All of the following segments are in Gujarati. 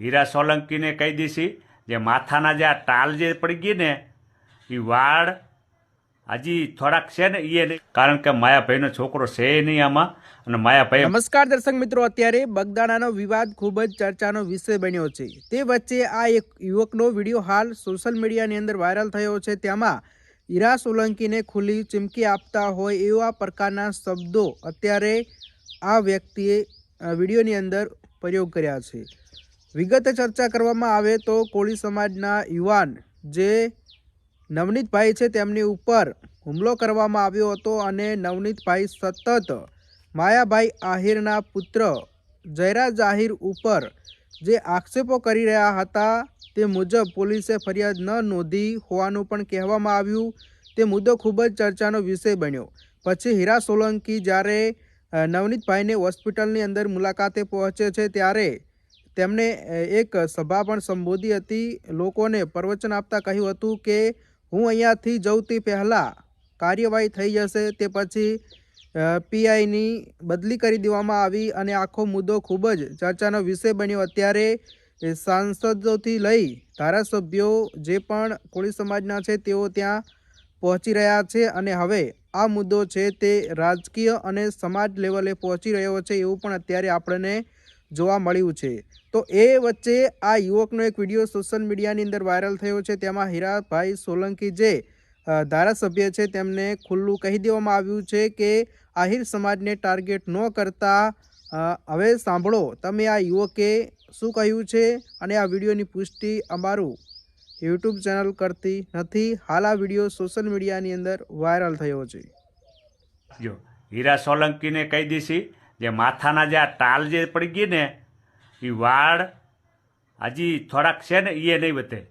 હીરા સોલંકીને કહી દીશી, જે માથાના જે આ ટાલ જે પડી ગઈ ને એ વાળ હજી થોડાક છે ને એ નહીં કારણ કે માયાભાઈનો છોકરો છે નહીં આમાં, અને માયાભાઈ નમસ્કાર દર્શક મિત્રો, અત્યારે બગદાણાનો વિવાદ ખૂબ જ ચર્ચાનો વિષય બન્યો છે. તે વચ્ચે આ એક યુવકનો વીડિયો હાલ સોશિયલ મીડિયાની અંદર વાયરલ થયો છે. તેમાં ઈરા સોલંકીને ખુલ્લી ચીમકી આપતા હોય એવા પ્રકારના શબ્દો અત્યારે આ વ્યક્તિએ વિડીયોની અંદર પ્રયોગ કર્યા છે. વિગતે ચર્ચા કરવામાં આવે તો કોળી સમાજના યુવાન જે નવનીતભાઈ છે તેમની ઉપર હુમલો કરવામાં આવ્યો હતો અને નવનીતભાઈ સતત માયાભાઈ આહિરના પુત્ર જયરાજ આહિર ઉપર જે આક્ષેપો કરી રહ્યા હતા તે મુજબ પોલીસે ફરિયાદ ન નોંધી હોવાનું પણ કહેવામાં આવ્યું. તે મુદ્દો ખૂબ જ ચર્ચાનો વિષય બન્યો. પછી હીરા સોલંકી જ્યારે નવનીતભાઈને હોસ્પિટલની અંદર મુલાકાતે પહોંચે છે ત્યારે તેમણે એક સભા પણ સંબોધી હતી. લોકોને પ્રવચન આપતા કહ્યું હતું કે, હું અહીંયાથી જઉં પહેલાં કાર્યવાહી થઈ જશે, તે પછી પીઆઈની બદલી કરી દેવામાં આવી અને આખો મુદ્દો ખૂબ જ ચર્ચાનો વિષય બન્યો. અત્યારે સાંસદોથી લઈ ધારાસભ્યો જે પણ કોળી સમાજના છે, તેઓ ત્યાં પહોંચી રહ્યા છે અને હવે આ મુદ્દો છે તે રાજકીય અને સમાજ લેવલે પહોંચી રહ્યો છે એવું પણ અત્યારે આપણને જોવા મળ્યું છે. તો એ વચ્ચે આ યુવકનો એક વીડિયો સોશિયલ મીડિયાની અંદર વાયરલ થયો છે. તેમાં હીરાભાઈ સોલંકી જે ધારાસભ્ય છે, તેમને ખુલ્લું કહી દેવામાં આવ્યું છે કે આહિર સમાજને ટાર્ગેટ ન કરતા હવે સાંભળો, તમે આ યુવકે શું કહ્યું છે અને આ વિડીયોની પુષ્ટિ અમારું યુટ્યુબ ચેનલ કરતી નથી. હાલ આ વીડિયો સોશિયલ મીડિયાની અંદર વાયરલ થયો છે. જો, હીરા સોલંકીને કહી દઈશી જે માથાના જે આ ટાલ જે પડી ગઈ ને, એ વાળ હજી થોડાક છે ને એ નહીં વધે.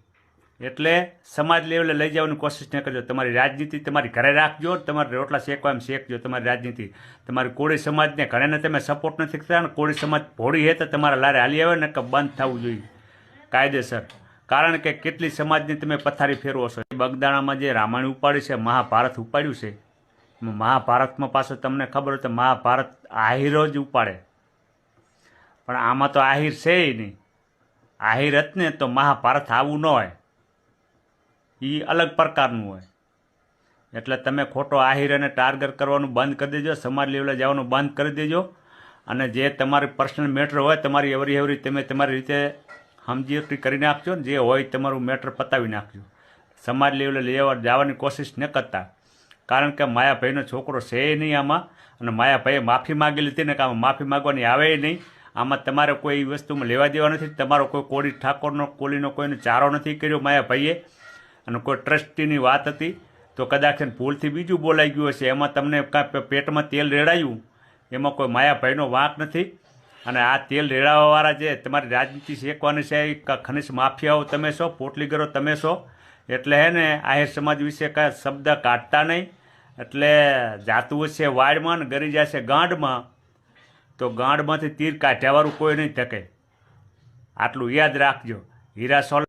એટલે સમાજ લેવલે લઈ જવાની કોશિશ ન કરજો. તમારી રાજનીતિ તમારી ઘરે રાખજો, તમારે રોટલા શેકવા એમ શેકજો તમારી રાજનીતિ. તમારી કોળી સમાજને ઘરેને તમે સપોર્ટ નથી કરતા અને કોળી સમાજ ભોળી હે તો તમારા લારે હાલી આવે ને કે બંધ થવું જોઈએ. કાયદેસર. કારણ કે કેટલી સમાજની તમે પથારી ફેરવો છો? બગદાણામાં જે રામાયણ ઉપાડ્યું છે, મહાભારત ઉપાડ્યું છે મહાભારતમાં પાછું તમને ખબર હોય તો મહાભારત આહિરો જ ઉપાડે. પણ આમાં તો આહિર છે નહીં. આહિર જ ને તો મહાભારત આવું ન હોય. એ અલગ પ્રકારનું હોય. એટલે તમે ખોટો આહિર અને ટાર્ગેટ કરવાનું બંધ કરી દેજો, સમાજ લેવલે જવાનું બંધ કરી દેજો. અને જે તમારી પર્સનલ મેટર હોય, તમારી એવરી એવરી તમે તમારી રીતે સમજી કરી નાખજો ને, જે હોય તમારું મેટર પતાવી નાખજો. સમાજ લેવલે લેવા જવાની કોશિશ ન કરતા. કારણ કે માયાભાઈનો છોકરો છે નહીં આમાં અને માયાભાઈએ માફી માગી લીધી ને કે આમાં માફી માગવાની આવે નહીં. આમાં તમારે કોઈ વસ્તુમાં લેવા દેવા નથી. તમારો કોઈ કોળી ઠાકોરનો, કોળીનો કોઈનો ચારો નથી કર્યો માયાભાઈએ. અને કોઈ ટ્રસ્ટીની વાત હતી તો કદાચ ભૂલથી બીજું બોલાઈ ગયું હશે. એમાં તમને કાંઈ પેટમાં તેલ રેડાયું? એમાં કોઈ માયાભાઈનો વાંક નથી. અને આ તેલ રેડાવાવાળા જે તમારી રાજનીતિ શેકવાની છે, એ ખનિજ માફિયાઓ તમે છો, પોટલીગરો તમે છો એટલે હે ને આહિર સમાજ વિશે કાંઈ શબ્દ કાઢતા નહીં. એટલે જાતું હશે વાડમાં ને ગરી જશે ગાંઠમાં તો ગાંડમાંથી તીર કાઢ્યાવાળું કોઈ નહીં થકે આટલું યાદ રાખજો. હીરા સોલ